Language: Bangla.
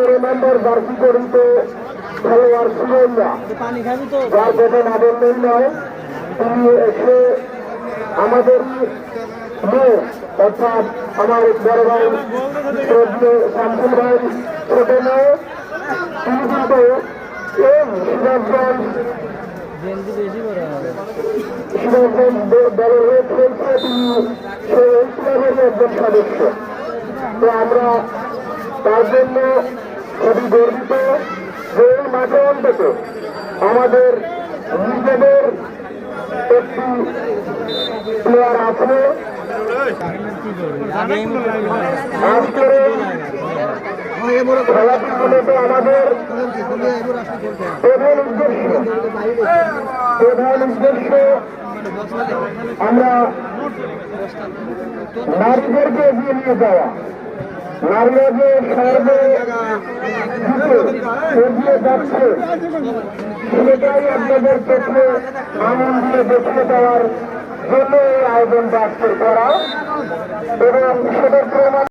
পনেরো নম্বর জার্সি করিতে খেলোয়াড় ছিলেন না যার বেতন আবন্ধন নয়, তিনি এসে আমাদের অর্থাৎ আমার বড় ভাই শামসুল ভাই, ছোট মেয়ে, তিনি কিন্তু এই সিরাজগঞ্জ সিরাজগঞ্জ দলের হয়ে খেলছে তিনি সদস্য। তো আমরা তার জন্য খুবই গর্বিত যে এই মাঠে অন্তত আমাদের নিজেদের একটি প্লেয়ার আছে। আমাদের প্রধান উদ্দেশ্য। প্রধান উদ্দেশ্য আমরা নারীদেরকে এগিয়ে নিয়ে যাওয়া। নারীরা যে সর্বে এগিয়ে যাচ্ছে। সেটাই আপনাদের চোখে আনন্দ দিয়ে দেওয়ার জন্য এই আয়োজনটা আজকের করা।